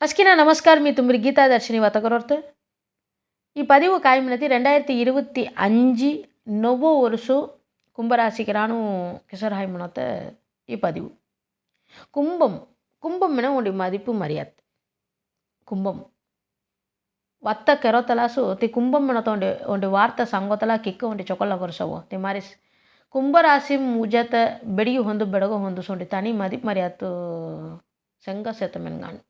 ಅಸ್ಕಿನ ನಮಸ್ಕಾರ மீ ತುಂಬ್ರಿ கீதா தர்ஷினி ವತಕರೋರ್ತು ಈ பதிவு காய்மினத்தி ரெண்டாயிரத்தி இருபத்தி அஞ்சு நொவ்வோ வருஷம் கும்பராசிக்கிறானு கிஷோர்ஹாய் முனத்த ఈ பதிவு கும்பம் என உங்களுடைய மதிப்பு மரியாத். கும்பம். வத்த கெரோத்தலாசு தி கும்பம் மினத்தோண்டு ஒன்று வார்த்தை சங்கோத்தலா கிக்க ஒன்று சொக்கல்ல கொரசவோ தி மாதிரி ಕುಂಭರಾಶಿ ಮುಜತ ಬೆಡಿಗೆ ಹೊಂದು ಬೆಡಗು ಹೊಂದಿಸೊಂಡಿ ತಾನಿ ಮದಿ ಮರ್ಯಾತು ಸಂಗ ಸೇತ ಮೆನ್ಗಾಣು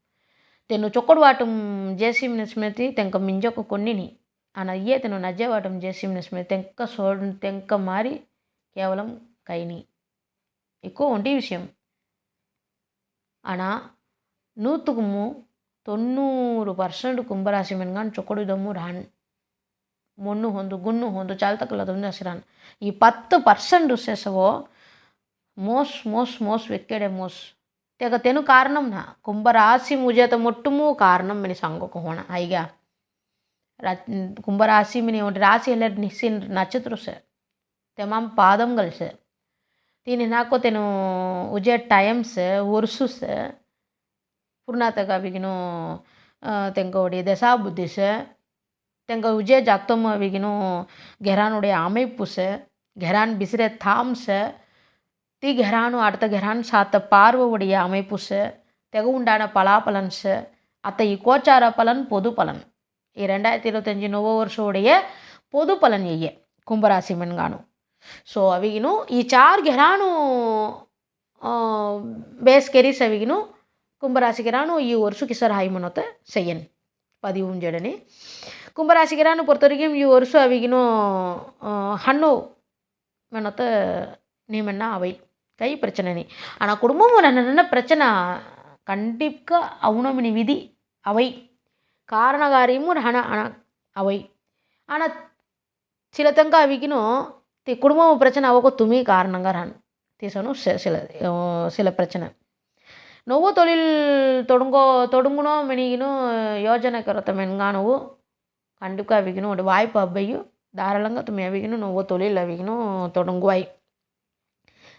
సెతమెన్గాను తెను చొక్కడువాటం జేసీమిన స్మృతి తెంక మింజొక కొన్నిని అన అయ్యే తెను నజ్జేవాటం జేసీమిన స్మృతి తెంక సో తెంక మారి కేవలం కైని ఎక్కువ ఒంటి విషయం ஆனால் நூற்றுக்கு மூ தொண்ணூறு ಪರ್ಸೆಂಟ್ ಕುಂಭರಾಶಿ ಮೆನ್ಗಾನ್ ಚೊಕೊಡಿದಮ್ಮು ರಾನ್ ಮೊಣ್ಣು ಹೊಂದು ಗುಣ್ಣು ಹೊಂದು ಚಾಲ್ತಕ್ಕಲ್ಲದೊಂದು ಹಸಿರಾನ್ ಈ ಪತ್ತು ಪರ್ಸೆಂಟ್ ಸೇಸವೋ ಮೋಸ್ ಮೋಸ್ ಮೋಸ್ వెక్కేడే మోస్ తెగ తెను కారణం నా కుంభరాశి ముజత మొట్టుము కారణం మని సంగకు ಹೋಣ ಈಗ కుంభరాశి మిని ఒకటి రాశి ఎల్లరి నిసి నక్షత్రం సార్ తెమాం పాదం గల్ సార్ దీని నాకు తెను ఉజే టైమ్స్ ఒరుసు సార్ ಪೂರ್ಣಾತಗ ಅವಿಗಿನೂ ತೆಂಕ ಹೊಡಿ ದೆಸಾ ಬುದ್ಧಿಸ ತೆಂಕ ಉಜೆ ಜಾಕ್ತಮ್ಮ ಅವಿಗಿನೂ ಗೆಹರಾನ್ ಹೊಡಿ ಆಮೆ ಪುಸ ಗೆಹರಾನ್ ಬಿಸಿರೆ ಥಾಮ್ಸ தி கெரானு அடுத்த கெரான் சாத்த பார்வவுடைய அமைப்புஸ் தெகு உண்டான பலாபலன்ஸ் அத்தை கோச்சார பலன் பொது பலன் ఈ ரெண்டாயிரத்தி இருபத்தஞ்சி நுவ வருஷோடைய పొదు పలన్ ఎయ్యే కుంభరాశి మెన్గాను సో అవిగిను ఈ చార్ ಗೆರಾನು ಬೇಸ್ ಕೆರಿಸ್ ಅವಿಗಿನು కుంభరాశికి రాను ఈ ఒరుసుకి సార్ హైమనొత చెయ్యన్ పది ఉంజడని కుంభరాశికి రాను పొరతొరిగిం ఈ ఒరుసు అవిగిను హన్ను మనొత நீமென்னா அவை கை பிரச்சனைனி ஆனால் குடும்பம் என்ன பிரச்சனை కంటిక అవునమిని విధి అవై కారణగార్యము హణ అణ అవై అణ చిలతంగా అవికిను తి కుటుంబం ప్రచన అవకు తుమి కారణంగా రాను తీసాను సిల సిల ప్రచన నువ్వు తొలిల్ తొడుంగో తొడుంగునో మెనిగిను యోజనకరత మెనుగా నువ్వు కంటిక అవిగిను వాయిపు అబ్బయ్యు ధారాళంగా తుమ్మి అవిగిను నువ్వు తొలిల్ అవిగిను తొడుంగువాయి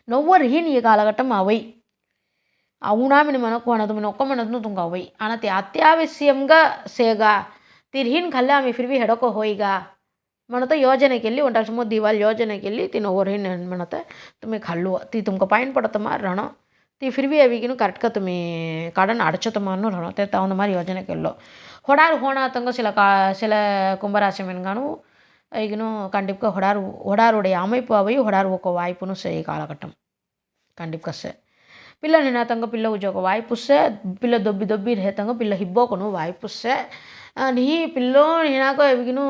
නොවරහින් ඒ කාලකටම අවයි. అవునామిని మనకు అనదు ఒక్క మనదును తుంగవై అనతి అత్యావశ్యంగా సేగా తిరిగిన కల్లా ఆమె ఫిర్వి హెడకో హోయిగా మనతో యోజనకెళ్ళి ఒంటాల్సి మొద్దు ఇవాళ యోజనకెళ్ళి తిన ఓరిన మనత తుమ్మి కళ్ళు తి తుమ్క పైన పడతమా రణ తి ఫిర్వి అవిగిను కరెక్ట్గా తుమ్మి కడన అడచతమాను రణ తే తవున మరి యోజనకెళ్ళో ಹೊಡಾರ್ ಹೋಣ ತಂಗ ಸಿಲ ಕಾ ಸಿಲ ಕುಂಭರಾಶಿ ಮೆನ್ಗಾನು ಈಗಿನೂ ಕಂಡಿಪ್ಕ ಹೊಡಾರ್ ಹೊಡಾರುಡೆಯ அமைப்பாவை ಹೊಡಾರ್ವಕ ವಾಯ್ಪುನು ಸೇ ಕಾಲಘಟ್ಟಂ ಕಂಡಿಪ್ಕ ಸೇ పిల్ల నినాతంగా పిల్ల ఉజోక వాయిపుస్సే పిల్ల దొబ్బి దొబ్బి రేతంగా పిల్ల హిబ్బోకను వాయిపుస్సే నీ పిల్లో నినాక ఎవిగిను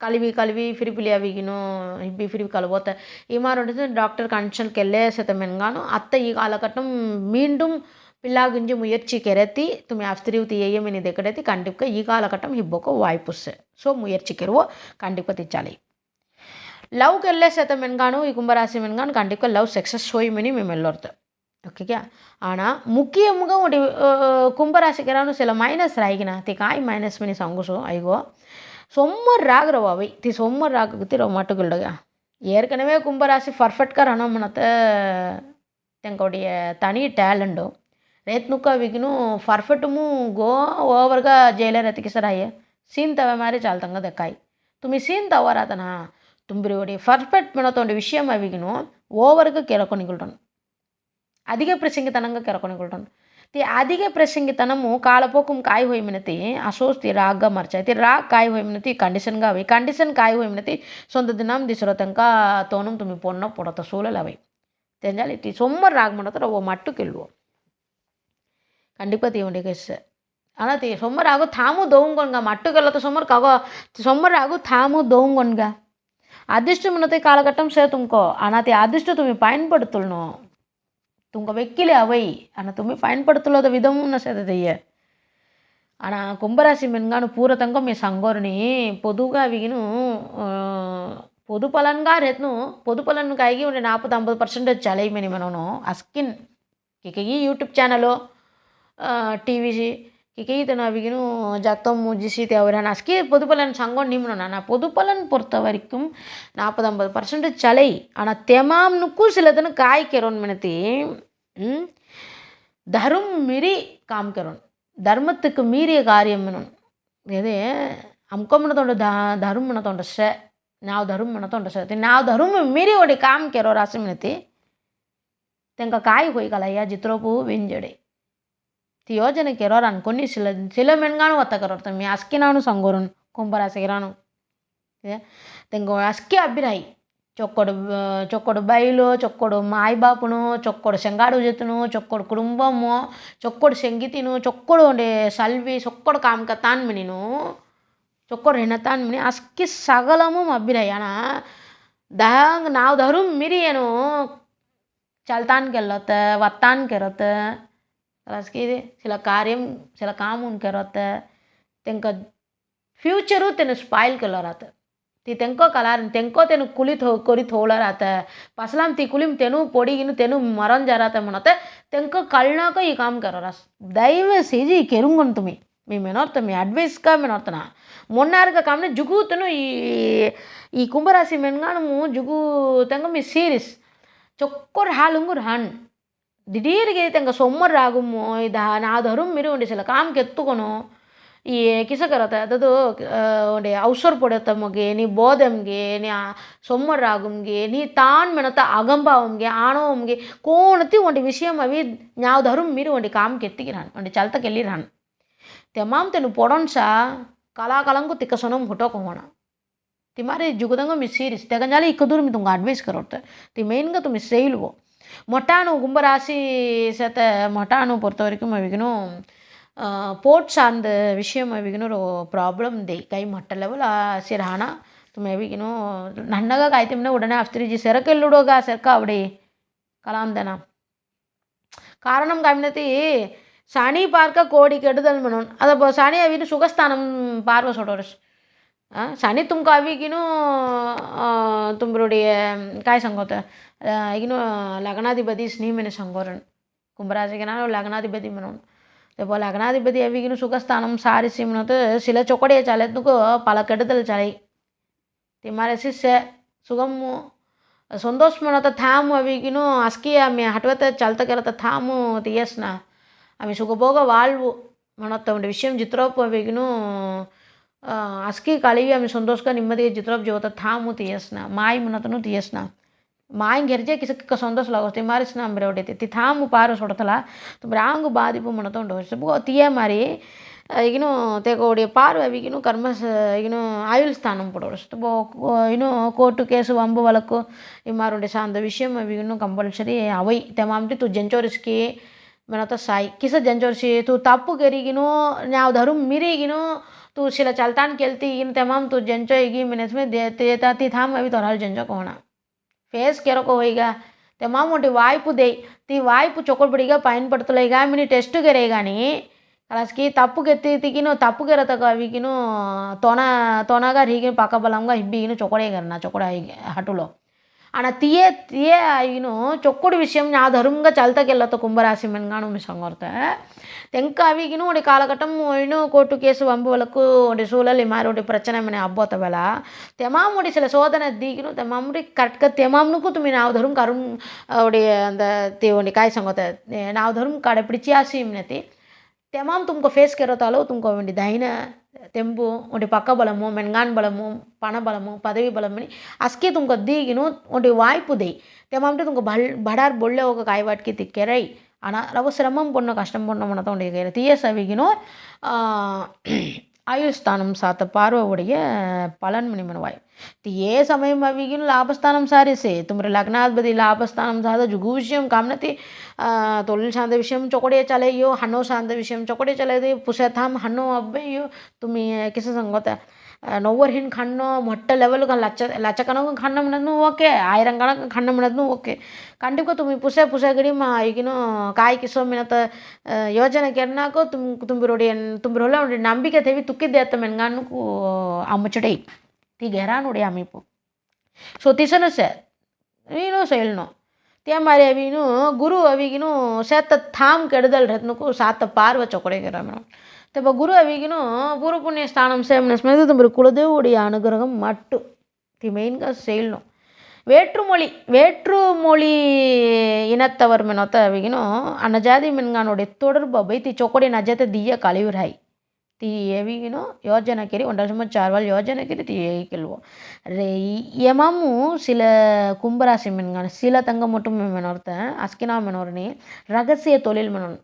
కలివి కలివి ఫిరిపిలి అవిగిను ఇబ్బి ఫిరివి కలబోతాయి ఈ మారు డాక్టర్ కన్సల్ట్కి వెళ్ళే శతమేనగాను అత్త ఈ కాలఘట్టం మీண்டும் ಪಿಲ್ಲಾಗುಂಜಿ ಮುಯರ್ಚಿ ಕೆರೆತಿ ತುಮಿ ಅಸ್ತ್ರೀವತಿ ಏಯಮ್ ಏನಿದೆ ಕಡೆತಿ ಕಂಡಿಪ್ಕ ಈ ಕಾಲಘಟ್ಟಂ ಹಿಬ್ಬೋಕ ವಾಯ್ಪುಸ್ಸೆ ಸೊ ಮುಯರ್ಚಿ ಕೆರುವ ಕಂಡಿಪ್ಕ ತಿಚ್ಚಾಲಿ ಲವ್ ಗೆಲ್ಲೆ ಸತ ಮೆನ್ಗಾನು ಈ கும்பராசி மென்கான் கண்டிப்பாக லவ் சக்ஸஸ் ஷோயுமெனி மேம் எல்லோருத்து ஓகேயா ஆனால் முக்கியமுக ஒரு கும்பராசிக்கரானு சில మైనస్ రాగిన తి కాయ్ మైనస్ మిని సంగుసు అయ్యో సొమ్మర్ రాగరవావి తి సొమ్మర్ రాగతి రో మట్టుకుల్డగా ஏற்கனவே கும்பராசி பர்ஃபெக்டாக ரன் பண்ணத்தை தங்களுடைய தனி டேலண்டும் నేత్నుక్క విగ్ను ఫర్ఫెటుము గో ఓవర్గా జైలర్ ఎతికిసరాయే సీన్ తవ మారి చాల్తంగ దక్కాయి తుమి సీన్ తవ్వరాతన ತುಂಬಿರಿ ಒಡಿ ಫರ್ಫೆಕ್ಟ್ ಮಿಣತೊಂಡು ವಿಷಯ ಅವಿಗಿನು ಓವರ್ಗೆ ಕೆರಕೊನಿಗೊಳ್ಟನು ಅದಿಗೆ ಪ್ರಸಂಗಿತನಂಗ ಕೆರಕೊನಿಗೊಳ್ಟನು ತಿ ಅದಿಗೆ ಪ್ರಸಂಗಿತನಮು ಕಾಲಪೋಕುಂ ಕಾಯಿ ಹೋಯ್ ಮಿನತಿ ಅಸೋಸ್ತಿ ರಾಗ ಮರ್ಚಾಯ್ತಿ ರಾಗ್ ಕಾಯಿ ಹೋಯ್ ಮಿನತಿ ಕಂಡೀಷನ್ಗ ಅವೆ ಕಂಡೀಷನ್ ಕಾಯಿ ಹೋಯ್ ಮಿನತಿ ಸೊಂತ ದಿನಂ ದಿಸರೋ ತನಕ ತೋನಂ ತುಮಿ ಪೊಣ್ಣ ಪೊಡತ ಸೂಲಲ್ ಅವೆ ತೆಂಜಾಲಿ ತಿ ಸೊಮ್ಮರ್ ರಾಗ್ ಮಾಡತರ ಓ ಮಟ್ಟು ಗೆಲ್ಲುವ கண்டிப்பாக தீவண்டி கேஸ் ஆனால் தீ ಸೋಮವಾರ ತಾಮೂ ದೋಂಗೊಂಡ್ಗ ಮಟ್ಟುಗೆಲ್ಲ ಸೋಮವಾರ ಕಾಗ ಸೋಮವಾರ ಆಗು ತಾಮೂ ದೋಂಗೊಂಡ್ಗ அதிர்ஷ்ட முன்னத்தை காலகட்டம் சே தும்கோ ஆனால் தே அதிர்ஷ்ட தும்மி பயன்படுத்தணும் துங்க வெக்கிலே அவை ஆனால் தும்மி பயன்படுத்தலாத விதமும் சேதைய ஆனால் கும்பராசி மென்கானு பூரத்தங்கம் మీ సంగోరిని పొదువుగా విగిను పొదు పలన్గా రెత్ను పొదు పలన్ను కాగి ఉండే నాపది ఐంపది పర్సెంటేజ్ చలైమని మనను అస్కిన్ ఇక ఈ యూట్యూబ్ ఛానల్ ಟಿ.ವಿ கேட்குது நான் ஜத்தம் மூஜிசி தேவையான அஸ்கி பொது பலன் சங்கம் நிமிடணும் நான் பொது பலன் பொறுத்த வரைக்கும் நாற்பது ஐம்பது பர்சன்டேஜ் சலை ஆனால் தெமாம்னுக்கும் சிலதுன்னு காய்க்கிறோன்னு மினத்தி தரும் மீறி காமிக்கிறோம் தர்மத்துக்கு மீறிய காரியம் மினும் எது அம்கம் மனத்தோண்ட த தர்மம் மனத்தோண்ட ச நான் தர்மம் மனத்தோண்ட ச நான் தர்மம் மீறி ஒடி காமிக்கிறோம் ராசி மினத்தி தெங்க காய் கொய்கலையா ஜித்ரோபு விஞ்சடை தி யோஜனைக்கு எறோரான் கொன்னி சில சில மென்கானும் ஒத்தக்கர் ஒருத்தம் மீ அஸ்கினானும் சங்கோரன் கும்பராசிகரானும் தெங்க அஸ்கி அபிராய் చొక్కడు చొక్కడు బయలు చొక్కడు మాయబాపును చొక్కడు శంగాడు జతును చొక్కడు కుటుంబము చొక్కడు శంగితిను చొక్కడు ఉండే సల్వి చొక్కడు కామకత్తాన్మిను చొక్కడు రెండతాన్మిని అస్కి సగలము అభిరయనా దాంగ్ నా ధరు మిరియను చల్తాన్కి వెళ్ళత వత్తాన్కి వెళ్ళత అలాగే ఇలా కార్యం ఇలా काम होऊन करता तेंकां फ्युचरूय तेणें स्पायल केलो राता ती तेंको कलार तेंको तेणें कुलीत करीत होवलो राता पासलाम ती कुलीम तेनू पडी गिनू तेनू मरण जा राता म्हणत तेंकां कळणाकय ही काम करप आसा दैव सेजी केरुंगण तुमी మీ మినోర్తం మీ అడ్వైస్గా మినోర్తన మొన్నారుగా కామని జుగుతును ఈ ఈ కుంభరాశి మెన్గానము జుగుతంగా మీ సీరియస్ చొక్కరు హాలుంగురు హన్ ದಿಢೀರಿಗೆ ತೆಂಗ ಸೊಮ್ಮರಾಗುಮ್ಮು ಇದು ನಾದರು ಮಿರಿ ಉಂಡಿ ಸಲ ಕಾಮ್ ಕೆತ್ತುಕೊನು ಈ ಕಿಸಕರತ ಅದದು ಒಂಡೆ ಅವಸರ ಪೊಡತ ಮಗೆ ನೀ ಬೋದಮ್ಗೆ ನೀ ಸೊಮ್ಮರಾಗುಮ್ಗೆ ನೀ ತಾನ್ ಮೆನತ ಅಗಂಬಾವಂಗೆ ಆಣೋವಂಗೆ ಕೋಣತಿ ಒಂಡಿ ವಿಷಯಂ ಅವಿ ನಾವ್ದರು ಮಿರಿ ಒಂಡಿ ಕಾಮ್ ಕೆತ್ತಿಗಿರಾನ್ ಒಂಡಿ ಚಲ್ತ ಕೆಲ್ಲಿರಾನ್ ತೆಮಾಮ್ ತೆನು ಪೊಡೊನ್ಸ ಕಲಾಕಲಂಕು ತಿಕ್ಕಸೊನಂ ಹುಟೋಕ ಹೋಣ ತಿಮಾರಿ ಜುಗದಂಗ ಮಿ ಸೀರಿಸ್ ತೆಗಂಜಾಲಿ ಇಕ್ಕ ದೂರ ಮಿ ತುಂಗ ಅಡ್ವೈಸ್ ಕರೋಟ ತಿ ಮೇನ್ಗ ತುಮಿ ಸೇಲ್ವೋ மொட்டானு கும்பராசி சேர்த்த மொட்டானு பொறுத்த வரைக்கும் அவிக்கணும் ಪೋರ್ಟ್ ಸಾರ್ಂದ ವಿಷಯ ಮೇವಿಗಿನೂ ಪ್ರಾಬ್ಲಮ್ ದೇ ಕೈ ಮಟ್ಟ ಲೆವೆಲ್ ಸಿರಾಣ ಮೇವಿಗಿನೂ ನನ್ನಗ ಕಾಯ್ತಿಮ್ನ ಉಡನೆ ಅಫ್ತಿರಿಜಿ ಸೆರಕೆಲ್ಲುಡೋಗ ಸೆರಕ ಅವಡಿ ಕಲಾಂದನ ಕಾರಣಂ ಕಾಮಿನತಿ ಸಾಣಿ ಪಾರ್ಕ ಕೋಡಿ ಕೆಡುದಲ್ ಮನೋನ್ ಅದ ಸಾಣಿ ಅವಿನ ಸುಖಸ್ಥಾನಂ ಪಾರ್ವ ಸೊಡೋರಸ್ ಸನಿ ತುಮ್ಕ ಅವಿಗಿನೂ ತುಂಬ್ರುಡಿಯ ಕಾಯ್ ಸಂಗೋತ ಈಗಿನೂ ಲಗ್ನಾಧಿಪತಿ ಸ್ನೇಹಿಮನೆ ಸಂಗೋರನ್ ಕುಂಭರಾಶಿಗೆ ನಾವು ಲಗ್ನಾಧಿಪತಿ ಮನೋನು ഇപ്പോൾ ലഗ്നാധിപതി അവിക്കുന്നു സുഖസ്ഥാനം സാരിസിമുനത്ത് ചില ചൊക്കടിയെ ചലത്തുക്ക് പലക്കെടുത്തൽ ചലൈ തിമാരെ ശിഷ്യ സുഖമു സന്തോഷമുനത്ത ഥാമു അവിക്കുന്നു അസ്കി അമ്മ ഹട്ടുവത്തെ ചലത്തക്കരത്ത ഥാമു തിയസ്ന അമ്മ സുഖഭോഗ വാൾവു മണത്തവൻ്റെ വിഷയം ചിത്രോപ്പ് അവിക്കുന്നു ಹಾಸಿಗೆ ಕಾಲಿಗೆ ಆಮೇಲೆ ಸಂತೋಷಕ್ಕೆ ನೆಮ್ಮದಿಗೆ ಜಿತ್ರಪ್ ಜೋತ ಥಾಮು ತೀಯಸ್ನ ಮಾಯಿ ಮುನತನು ತೀಯಸ್ನ ಮಾಯಿಂಗೆ ಎರ್ಜೆ ಕಿಸಕ್ಕ ಸಂತೋಷ ಲಾಗೋಸ್ತಿ ಮಾರಿಸ್ನ ಅಂಬರೆ ಹೊಡೈತಿ ತಿ ಥಾಮು ಪಾರು ಸೊಡತಲ ತುಂಬ್ರೆ ಹಂಗು ಬಾದಿಪು ಮುನತೊಂಡು ಹೋಸ್ತು ತೀಯ ಮಾರಿ ಈಗಿನ ತೇಗೋಡಿ ಪಾರು ಈಗಿನ ಕರ್ಮ ಈಗಿನ ಆಯುಲ್ ಸ್ಥಾನ ಪಡೋಡಿಸ್ತು ಬೋ ಏನು ಕೋರ್టు కేసు వంబు వాళ్ళకు ఈ మారుండే సాంత విషయం అవి కంపల్సరీ అవై తెమామిటి తు జంచోరిస్కి मीन तो साई, किस त्यांच्यावरशी तू तापू करी गिनो नाव मिरी गिनो तू शिला चालतान केलती इन तमाम तू जंजो गी मैंने इसमें दे, देता ती थाम, अभी तोहरा जंचो होना फेस केरो को होईगा तमाम मोटी वाइप दे, ती वाइपु चोकोट पड़ीगा, पाइन पड़तलेगा तो मैंने टेस्ट करेगा नी। ಕಲಾಸ್ಕಿ ತಪ್ಪುಗೆ ಎತ್ತಿತ್ತಿಗಿನೋ ತಪ್ಪುಗೆ ಇರತಕ್ಕ ಅವಿಗಿನೂ ತೊನ ತೊನಗ ಹೀಗಿನ ಪಾಕ ಬಲಂಗ ಹಿಬ್ಬಿಗಿನ ಚೊಕೊಡೆಗರ ನಾ ಚೊಕೊಡ ಹೀಗೆ ಹಟುಲೋ અને તે તે ಏನು ಚೊಕ್ಕುಡು ವಿಷಯ ಆ ಧರ್ಮಗ ಚಾಲ್ತಕ್ಕೆಲ್ಲ ಕುಂಭರಾಶಿ ಮೆನ್ಗಾಣು ಮಿಸಂಗೊರ್ತೆ ತೆಂಕ ಅವಿಗಿನೂ ಒಂದು ಕಾಲಘಟ್ಟಂ ಏನು ಕೋರ್టు ಕೇಸು ವಂಬುವಲಕ್ಕು ಒಂದು ಸೂಲಲ್ಲಿ ಮಾರಿ ಒಂದು ಪ್ರಚನೆ ಮನೆ ಹಬ್ಬೋತವಲ್ಲ ತೆಮಾಮ್ ಒಡಿ ಸಲ ಸೋದನೆ ದೀಗಿನೂ ತೆಮಾಮ್ ರೀ ಕಟ್ಕ ತೆಮಾಮ್ನಕ್ಕೂ ತುಮಿ ನಾವು ಧರ್ಮ ಕರುಣ್ ಒಡಿ ಅಂದ ತಿ ಒಂದು ಕಾಯಿ ಸಂಗೋತೆ ನಾವು ಧರ್ಮ ಕಡೆ ಪಿಡಿಚಿ ಆಸಿ ಮಿನತಿ ತೆಮಾಮ್ ತುಮಕ ಫೇಸ್ ಕೆರೋತಾಲೋ ತುಮಕ ಒಂದು ದೈನ తెంపు ఒంటి పక్క బలము మెన్గాన్ బలము పణబలము పదవి బలమని ಅಸ್ಕೆ ತುಮಕ ದೀಗಿನು ಒಂಟಿ ವಾಯ್ಪು ದೇಯ್ ತೆಮಾಮಟೆ ತುಮಕ ಬಲ್ ಬಡಾರ್ ಬೊಳ್ಳೆ ಹೋಗ ಕಾಯ್ವಾಟ್ಕಿ ತಿಕ್ಕೆರೈ ಅನ ರವ ಶ್ರಮಂ ಪೊಣ್ಣು ಕಷ್ಟಂ ಪೊಣ್ಣು ಮನತ ಉಂಡಿ ಕೈರ ತೀಯ ಸವಿಗಿನು ஆயுள் ஸ்தானம் சாத்த பார்வவுடைய பலன் மணிமனவாய் તે સમય મવિગીનું લાભસ્થાનમ સારે છે તુમ્રે લગ્નાધિપતિ લાભસ્થાનમ સાધા જુગુષ્યમ કામનતિ તોલિલ શાંત વિષયમ ચોકડે ચાલે યો હનો શાંત વિષયમ ચોકડે ચાલે પુષેથામ હનો અબ્બે યો તુમી કિસ સંગત నవ్వరిహిన్ ఖన్నో మొట్ట లెవెల్గా లచ్చ లచ్చకనకు ఖన్నమినద్ను ಓಕೆ ಆಯ್ರಂಗ ಕಣಕ್ಕೆ ಕಣ್ಣು ಮಾಡೋದ್ನು ಓಕೆ ಖಂಡಿತ ತುಮಿ ಪುಸೆ ಪುಸೆಗಡಿ ಮಾ ಈಗಿನ ಕಾಯ್ಕಿ ಸೋಮಿನತ ಯೋಜನೆ ಕೆನ್ನಾಕೋ ತುಮ್ ತುಂಬಿರೋಡಿ ತುಂಬಿರೋಲ್ಲ ನೋಡಿ ನಂಬಿಕೆ ತೆವಿ ತುಕ್ಕಿದ್ದೆ ಅತ್ತ ಮೆನ್ಗಾನಕ್ಕೂ ಆ ಮುಚ್ಚಡಿ ತಿಗೆರಾ ನೋಡಿ ಅಮೀಪು ಸೊ ತಿಸನು ಸೆ ನೀನು ಸೈಲ್ನು ತೇಮಾರಿ ಅವಿನು ಗುರು ಅವಿಗಿನು ಸೇತ ಥಾಮ್ ಕೆಡದಲ್ ರತ್ನಕ್ಕೂ ಸಾತ ಪಾರ್ವ ಚೊಕಡೆಗಿರ ಮೇಡಮ್ తప్ప గురు అవిగిను పూర్వపుణ్య స్థానం సేమన స్మృతి தம்பரு குலதேவோடைய அனுகிரகம் மட்டும் இது மெயின்காக செய்யணும் வேற்றுமொழி வேற்றுமொழி இனத்தவர் மெனொத்த அவிகினும் அன்னஜாதி மென்கானுடைய தொடர்பு அபை தி ಚೊಕೊಡಿ ನಜತೆ ದಿಯ ಕಳಿವರಾಯಿ ತಿ ಎವಿಗಿನೋ ಯೋಜನೆ ಕೆರಿ ಒಂದರ ಸುಮ್ಮ ಚಾರ್ವಾಲ್ ಯೋಜನೆ ಕೆರಿ ತಿ ಕೆಲ್ವೋ ರೇ ಯಮಮು ಸಿಲ ಕುಂಭರಾಶಿ ಮೆನ್ಗಾನ ಸಿಲ ತಂಗ ಮೊಟ್ಟು ಮೆನೋರ್ತ ಅಸ್ಕಿನಾ ಮೆನೋರ್ನಿ ರಹಸ್ಯ ತೊಲಿಲ್ ಮೆನೋನ್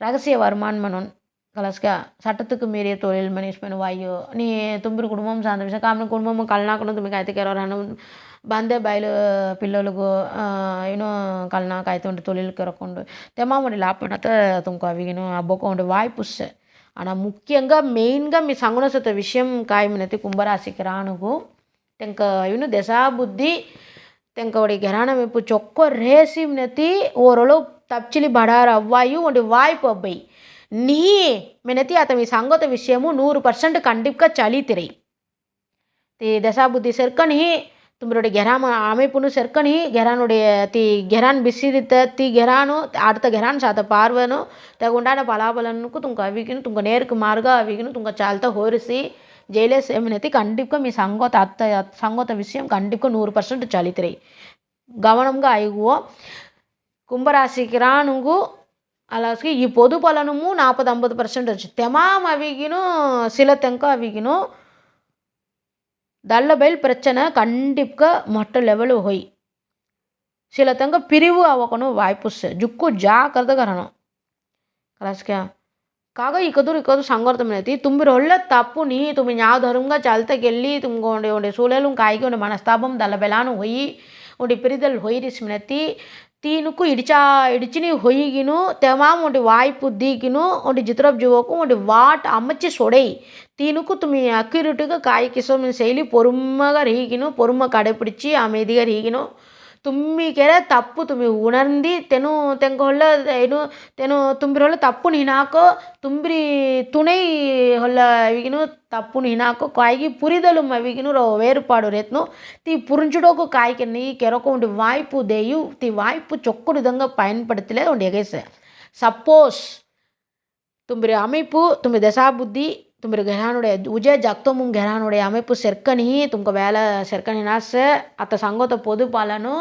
ரகசிய வருமான் மனோன் கலஸ்க சட்டத்துக்கு மீறிய தொழில் மேனேஜ்மெண்ட் வாயு నీ తుమ్మిరి కుటుంబం సార్ కామె కుటుంబం కల్నాకును కైతే అయితే కెరవరాను బందే బయలు పిల్లలకు ಏನೋ ಕಲ್ನಾಕ ಆಯ್ತುಂಡು ತೊಳಿಲ್ ಕೆರಕೊಂಡು తెమ్మ మరి లేకపోతే తుమ్కు అవి అబ్బోకోండి వాయి పుస్సే ஆனால் ముఖ్యంగా మెయిన్గా మీ సంగుణసత విషయం ఖాయమైనది కుంభరాశికి రానుకు తెంక యూను దశాబుద్ధి తెంక ఒకటి గరాణం ఇప్పుడు చొక్క రేసిమినతి ఓరలో తప్చిలి బడారు అవ్వాయి వంటి వాయిపు అబ్బాయి నీ మినతి అతని సంగత విషయము ನೂರು ಪರ್ಸೆಂಟ್ ಖಂಡಿಪ್ಕ ಚಾಲಿತಿರೈ ತಿ ದಶಾಬುದ್ಧಿ ಸರ್ಕಣಿ ತುಮ್ರೊಡೆ ಗೆರಾಮ ಆಮೇಪುನು ಸರ್ಕಣಿ ಗೆರಾನುಡೆ ತಿ ಗೆರಾನ್ ಬಿಸಿದಿತ್ತ ತಿ ಗೆರಾನು ಆಡ್ತ ಗೆರಾನ್ ಸಾತ ಪಾರ್ವನು ತಗೊಂಡಾಡ ಫಲಾಫಲನಕ್ಕೂ ತುಂಗ ಅವಿಗಿನು ತುಂಗ ನೇರ್ಕ ಮಾರ್ಗ ಅವಿಗಿನು ತುಂಗ ಚಾಲ್ತ ಹೋರಿಸಿ ಜೈಲೇಸ್ ಏಮಿನತಿ ಖಂಡಿಪ್ಕ మీ సంగత అత్త సంగత విషయం ఖండిప్క నూరు పర్సెంట్ చలితిరై గమనంగా అయ్యువో కుంభరాశికి రానుగు అలాగే ఈ పొదుపు అలనము నాపది అంబదు పర్సెంటేజ్ తెమాం అవిగిను சில தங்கம் அவிகினும் தள்ளபயல் பிரச்சனை கண்டிப்பாக மொட்டை லெவலு ஹொய் சில தங்க பிரிவு அவக்கணும் வாய்ப்பு ஜுக்கு ஜாக்கிரத கரணும் கலாஸ்கியா కాగా ఇకదురు ఇకదు సంగర్తం అనేది తుమ్మి రొళ్ళ తప్పుని తుమ్మి నా ధరుంగా చల్తకెళ్ళి తుంగోండి ఉండే సూలేలు కాయికి ఉండే మనస్తాపం దళబెలాను హొయ్యి ఉండే పిరిదలు హొయ్యి రిస్మినతి ತೀನುಕು ಇಡಿಚಾ ಇಡಿಚಿನಿ ಹೊಯ್ಗಿನು ತೆಮಾಮ್ ಒಂಟಿ ವಾಯ್ಪು ದೀಗಿನು ಒಂಟಿ ಜಿತ್ರಪ್ ಜುವೋಕು ಒಂಟಿ ವಾಟ್ ಅಮ್ಮಚ್ಚಿ ಸೊಡೈ ತೀನುಕು ತುಮಿ ಅಕ್ಯುರಿಟಿಗ ಕಾಯಿ ಕಿಸೋಮಿನ ಶೈಲಿ ಪೊರುಮ್ಮಗ ಹೀಗಿನು ಪೊರುಮ್ಮ ಕಡೆಪಿಡಿಚಿ ಆ ಮೇದಿಗರ್ ಹೀಗಿನು ತುಂಬಿಗೆರೆ ತಪ್ಪು ತುಂಬಿ ಉಣಂದಿ ತೆನು ತೆಂಗ ಹೊಲ್ಲ ಏನು ತೆನು ತುಂಬಿರ ಹೊಲ್ಲ ತಪ್ಪುನು ಹಿನಾಕೋ ತುಂಬ್ರಿ ತುಣೈ ಹೊಲ್ಲ ಅವಿಗಿನು ತಪ್ಪುನು ಹಿನಾಕೋ ಕಾಯ್ಗಿ ಪುರಿದಲು ಅವಿಗಿನು ವೇರುಪಾಡು ರೇತ್ನು தி புரிஞ்சுடோக்கு காய்க்கு நீ கிறக்க உண்டு வாய்ப்பு தேயு தி வாய்ப்பு சொக்கு விதங்க பயன்படுத்தல உண்டு எகேச சப்போஸ் தும்புரி அமைப்பு தும்பி தசாபுத்தி तुम्हारे घराणोடைய உஜ ஜக்தமும் घराणோடைய அமைப்பு செர்க்கனி தும்க வேலை செர்க்கனினாஸ் அத்த சங்கத்தை பொது పాలను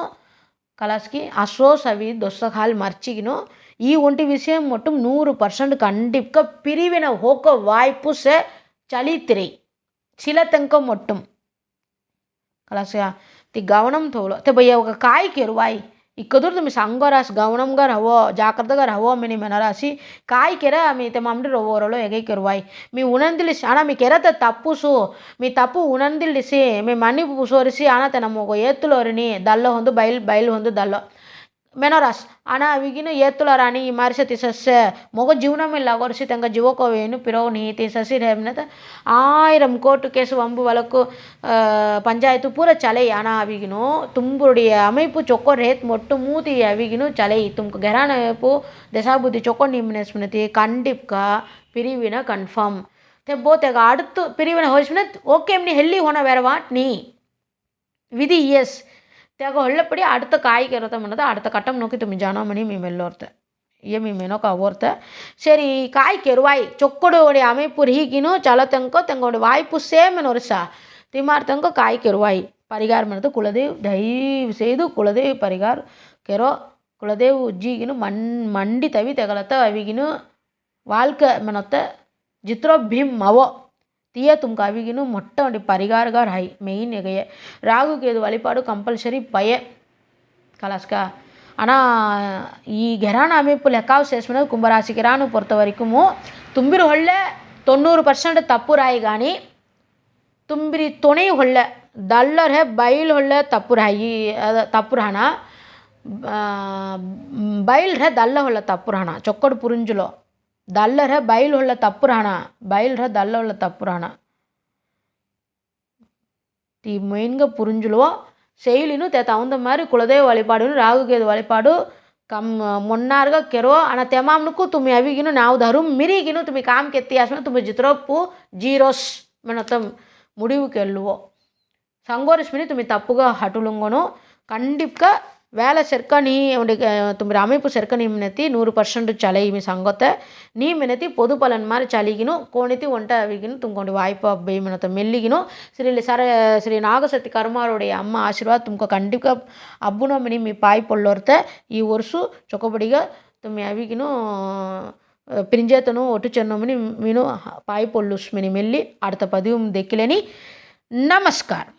கலாஸ்கி அசோ சவி தொசகால் மர்ச்சிக்கினும் ஈ ஒன்டி விஷயம் மட்டும் நூறு பர்சன்ட் கண்டிப்பாக பிரிவினை ஹோக்க வாய்ப்பு ச சலித்திரை சில தங்கம் மட்டும். கலாசியா தி கவனம் தோலோ தி பைய ஒரு காய்க்கு ரூபாய் ఇక్కదురు తుమ్మి సంగరాసి గవనంగా రవో జాగ్రత్తగా రవో మీ మెనరాసి కాయి కెర మీ తెమ్మండి రవ్వోరలో ఎగైకెరువాయి మీ ఉనందిలిసి అన్న మీ కెరత తప్పుసు మీ ತಪ್ಪು ಉಣಂದಿಲ್ಲಿಸಿ ಮೇ ಮಣ್ಣಿ ಸೋರಿಸಿ ಆನ ತನ್ನ ಮಗು ಏತ್ತುಲೋರಿನಿ ದಲ್ಲ ಹೊಂದು ಬಯಲು ಬಯಲು ಹೊಂದು ದಲ್ಲ ಮೆನೋರಾಸ್ ಹಣ ವಿಗಿನು ಏತ್ತುಲ ರಾಣಿ ಈ ಮಾರಿಸತಿ ಸಸ್ಯ ಮೊಗ ಜೀವನಮಿಲ್ಲ ಒರೆಸಿ ತಂಗ ಜೀವಕೋವೇನು ಪಿರೋವು ನೀತಿ ಸಸಿ ರೇಮ್ನತ ಆಯಿರಂ ಕೋರ್ಟ್ ಕೇಸು ಅಂಬು ವಲಕ್ಕು ಪಂಚಾಯತು ಪೂರ ಚಲೈ ಹಣ ಅವಿಗಿನು ತುಂಬುರುಡಿ ಅಮೈಪು ಚೊಕ್ಕೊ ರೇತ್ ಮೊಟ್ಟು ಮೂತಿ ಅವಿಗಿನು ಚಲೈ ತುಮ್ಕ ಗೆರಾಣಪು ದಶಾಬುದ್ಧಿ ಚೊಕ್ಕೊ ನಿಮ್ಮನೆ ಸ್ಮೃತಿ ಕಂಡಿಪ್ಕ ಪಿರಿವಿನ ಕನ್ಫರ್ಮ್ ತೆ ಬೋತೆಗ அடுத்து பிரிவினை ஹோஸ்மினத் ஓகே எம்னி ஹெல்லி ஹோன வேற வாட் நீ விதி எஸ் తెగ ఒళ్ళపడి అడత కాయకి ఎరతం ఉన్నది అడత కట్టం నోకి తుమ్మి జానామని మేము వెళ్ళోర్త ఏమి ಮೇನೋಕ ಓರ್ತ ಸರಿ ಕಾಯಿ ಕೆರುವಾಯಿ ಚೊಕ್ಕಡು ಒಡೆ ಅಮೆಪುರ್ ಹೀಗಿನು ಚಲ ತಂಕ ತಂಗೋಡಿ ವಾಯ್ಪು ಸೇಮ್ ನೊರಸ ತಿಮಾರ್ ತಂಕ ಕಾಯಿ ಕೆರುವಾಯಿ ಪರಿಗಾರ ಮಾಡೋದು ಕುಲದೇವ್ ದಯವು ಸೇದು ಕುಲದೇವ್ ಪರಿಗಾರ ಕೆರೋ ಕುಲದೇವ್ ಉಜ್ಜಿಗಿನು ಮಣ್ ಮಂಡಿ ತವಿ ತೆಗಲತ್ತ ಅವಿಗಿನು ವಾಲ್ಕ ಮನತ್ತ ಜಿತ್ರೋ ಭೀಮ್ ಮವೋ భీమ్ మవో తీయ తుమ్కు అవిగిను మొట్టమొదటి పరిగారుగా రాయి మెయిన్ ఎగయ రాగుకేదు வழிபாடு కంపల్సరీ పయే கலாஸ்கா ஆனால் ಈ ಗೆರಾನ அமைப்பு ಲೆಕ್ಕಾವು ಸೇರಿಸಿದ కుంభరాశి ಗೆರಾನು పొరత వరకుము ತುಂಬಿರು ಹೊಳ್ಳೆ ತೊನ್ನೂರು ಪರ್ಸೆಂಟ್ ತಪ್ಪು ರಾಯಿ ಗಾನಿ ತುಂಬಿರಿ ತೊಣೆ ಹೊಳ್ಳೆ ದಲ್ಲರ್ ಹೇ ಬೈಲ್ ಹೊಳ್ಳೆ ತಪ್ಪು ರಾಯಿ ಅದ ತಪ್ಪು ರಾಣ బయల్ రే దల్ల ಹೊಳ್ಳ తప్పు రాణ చొక్కడు పురుంజులో దల్లర బయలుళ్ళ తప్పురానా బయలుర దల్లళ్ళ తప్పురానా தி மெயின்க புரிஞ்சுலுவோம் செயலினும் தே தகுந்த மாதிரி குலதெய்வ வழிபாடுன்னு ராகுகேது வழிபாடு ಕಮ್ ಮೊನ್ನಾರ್ಗ ಕೆರೋ ಅಣ ತೆಮಾಮ್ನಕ್ಕೂ ತುಮಿ ಅವಿಗಿನು ನಾವು ಧರುಮ್ ಮಿರಿಗಿನು ತುಮಿ ಕಾಮ್ ಕೆತ್ತಿ ಆಸ್ಮೇಲೆ ತುಮಿ ಜಿತ್ರೋಪ್ಪು ಜೀರೋಸ್ ಮನತಂ ಮುಡಿವು ಕೆಲ್ಲುವೋ ಸಂಗೋರಿಸ್ಮಿನಿ ತುಮಿ ತಪ್ಪುಗ ಹಟುಲುಂಗೋನು ಕಂಡಿಪ್ಕ வேலை செர்க்க நீ உடைய ತುಮ್ರ அமைப்பு செர்க்க நீ மினத்தி நூறு பர்சன்ட் ಚಲ ಇಮಿ ಸಂಗೊತ್ತೆ ನೀ ಮಿನತಿ ಪೊದು ಪಲನ್ ಮಾರಿ ಚಲಿಗಿನು ಕೋಣಿತಿ ಒಂಟ ಅವಿಗಿನು ತುಂಕೊಂಡು ವಾಯ್ಪ ಅಬ್ಬಿ ಮಿನತ மெல்லிகினும் ஸ்ரீ சர ஸ்ரீ நாகசக்தி கர்மாருடைய அம்மா ஆசீர்வாத் ತುಮ್ಕ ಕಂಡಿಕ ಅಬ್ಬುನ ಮಿನಿ ಮಿ ಪಾಯ್ ಪೊಳ್ಳೋರ್ತೆ ಈ ವರ್ಷು ಚೊಕೊಬಡಿಗ ತುಮ್ಮಿ ಅವಿಗಿನು ಪಿಂಜೇತನು ಒಟ್ಟು ಚೆನ್ನೊಮ್ಮನಿ ಮೀನು ಪಾಯ್ ಪೊಳ್ಳುಸ್ ಮಿನಿ ಮೆಲ್ಲಿ அடுத்த பதிவும் தெக்கிலனி நமஸ்காரம்